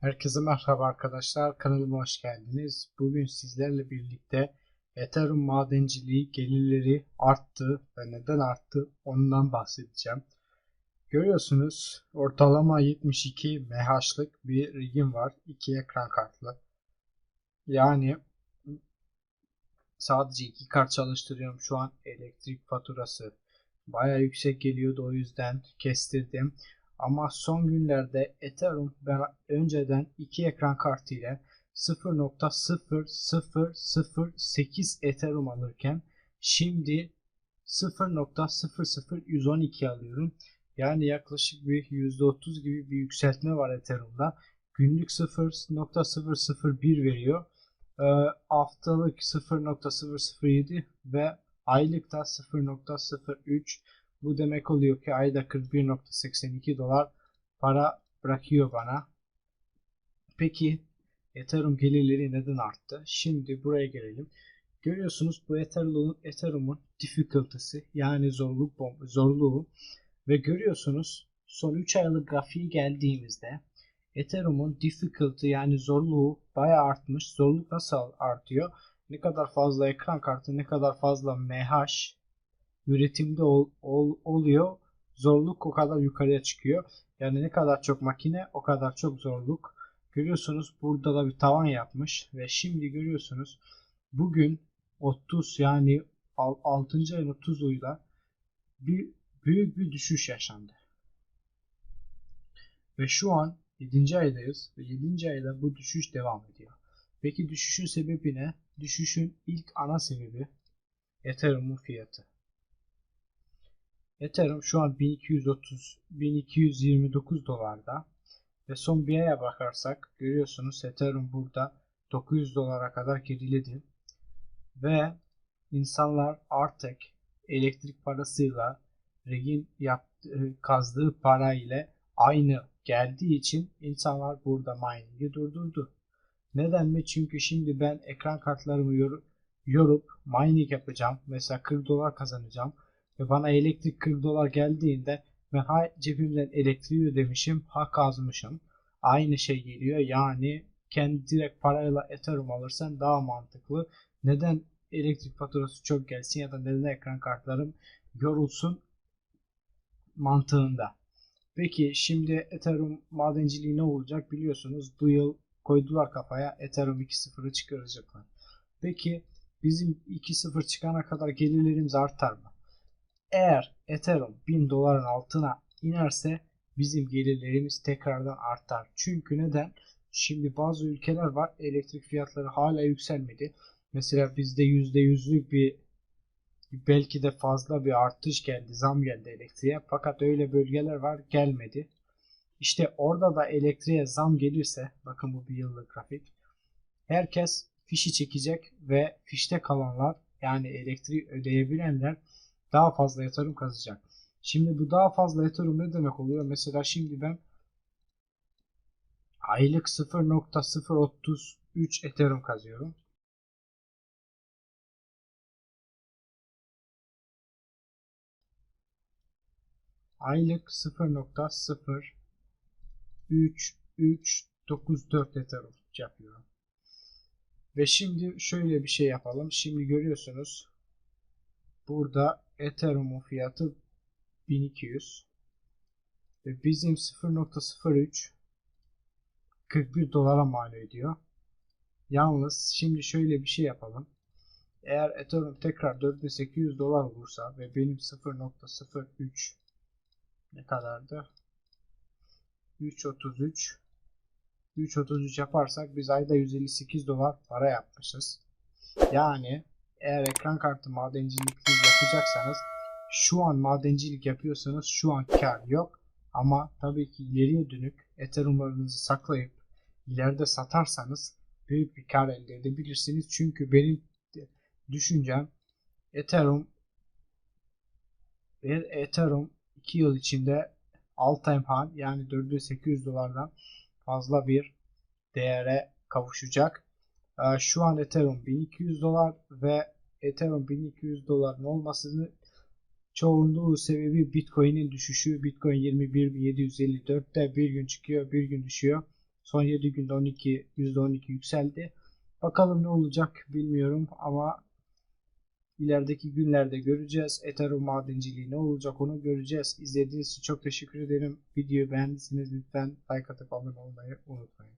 Herkese merhaba arkadaşlar. Kanalıma hoş geldiniz. Bugün sizlerle birlikte Ethereum madenciliği gelirleri arttı ve neden arttı ondan bahsedeceğim. Görüyorsunuz ortalama 72 MHz'lık bir rigim var. 2 ekran kartlı. Yani sadece iki kart çalıştırıyorum. Şu an elektrik faturası baya yüksek geliyordu o yüzden kestirdim. Ama son günlerde Ethereum önceden iki ekran kartı ile 0.0008 Ethereum alırken şimdi 0.00112 alıyorum. Yani yaklaşık bir %30 gibi bir yükseltme var Ethereum'da. Günlük 0.001 veriyor. E, haftalık 0.007 ve aylık da 0.03 bu demek oluyor ki ayda 41.82 dolar para bırakıyor bana. Peki Ethereum gelirleri neden arttı? Şimdi buraya gelelim. Görüyorsunuz bu Ethereum'un Ethereum'un difficulty'si yani zorluk zorluğu ve görüyorsunuz son 3 aylık grafiği geldiğimizde Ethereum'un difficulty yani zorluğu bayağı artmış. Zorluk nasıl artıyor? Ne kadar fazla ekran kartı, ne kadar fazla MH üretimde ol, ol, oluyor. Zorluk o kadar yukarıya çıkıyor. Yani ne kadar çok makine o kadar çok zorluk. Görüyorsunuz burada da bir tavan yapmış ve şimdi görüyorsunuz bugün 30 yani 6. ayın 30'uyla bir büyük bir düşüş yaşandı. Ve şu an 7. aydayız ve 7. ayda bu düşüş devam ediyor. Peki düşüşün sebebi ne? Düşüşün ilk ana sebebi Ethereum'un fiyatı. Ethereum şu an 1230 1229 dolarda ve son bir aya bakarsak görüyorsunuz Ethereum burada 900 dolara kadar geriledi ve insanlar artık elektrik parasıyla regin yaptığı, kazdığı para ile aynı geldiği için insanlar burada mining'i durdurdu. Neden mi? Çünkü şimdi ben ekran kartlarımı yorup, yorup mining yapacağım. Mesela 40 dolar kazanacağım ve bana elektrik 40 dolar geldiğinde ve ha cebimden elektriği ödemişim ha kazmışım. Aynı şey geliyor yani kendi direkt parayla Ethereum alırsan daha mantıklı. Neden elektrik faturası çok gelsin ya da neden ekran kartlarım yorulsun mantığında. Peki şimdi Ethereum madenciliği ne olacak biliyorsunuz bu yıl koydular kafaya Ethereum 2.0'ı çıkaracaklar. Peki bizim 2.0 çıkana kadar gelirlerimiz artar mı? Eğer Ethereum 1000 doların altına inerse bizim gelirlerimiz tekrardan artar. Çünkü neden? Şimdi bazı ülkeler var elektrik fiyatları hala yükselmedi. Mesela bizde %100'lük bir belki de fazla bir artış geldi, zam geldi elektriğe. Fakat öyle bölgeler var gelmedi. İşte orada da elektriğe zam gelirse, bakın bu bir yıllık grafik. Herkes fişi çekecek ve fişte kalanlar yani elektriği ödeyebilenler daha fazla yatırım kazacak. Şimdi bu daha fazla yatırım ne demek oluyor? Mesela şimdi ben aylık 0.033 Ethereum kazıyorum. Aylık 0.03394 Ethereum yapıyorum. Ve şimdi şöyle bir şey yapalım. Şimdi görüyorsunuz burada Ethereum'un fiyatı 1200 ve bizim 0.03 41 dolara mal ediyor. Yalnız şimdi şöyle bir şey yapalım. Eğer Ethereum tekrar 4800 dolar olursa ve benim 0.03 ne kadardı? 3.33 3.33 yaparsak biz ayda 158 dolar para yapmışız. Yani eğer ekran kartı madencilik yapacaksanız şu an madencilik yapıyorsanız şu an kar yok. Ama tabii ki ileriye dönük Ethereum'larınızı saklayıp ileride satarsanız büyük bir kar elde edebilirsiniz. Çünkü benim düşüncem Ethereum Ethereum 2 yıl içinde all time high yani 4800 dolardan fazla bir değere kavuşacak. Ee, şu an Ethereum 1200 dolar ve Ethereum 1200 doların olmasını çoğunluğu sebebi Bitcoin'in düşüşü. Bitcoin 21.754'te bir gün çıkıyor bir gün düşüyor. Son 7 günde 12 %12 yükseldi. Bakalım ne olacak bilmiyorum ama ilerideki günlerde göreceğiz. Ethereum madenciliği ne olacak onu göreceğiz. İzlediğiniz için çok teşekkür ederim. Videoyu beğendiyseniz lütfen like atıp abone olmayı unutmayın.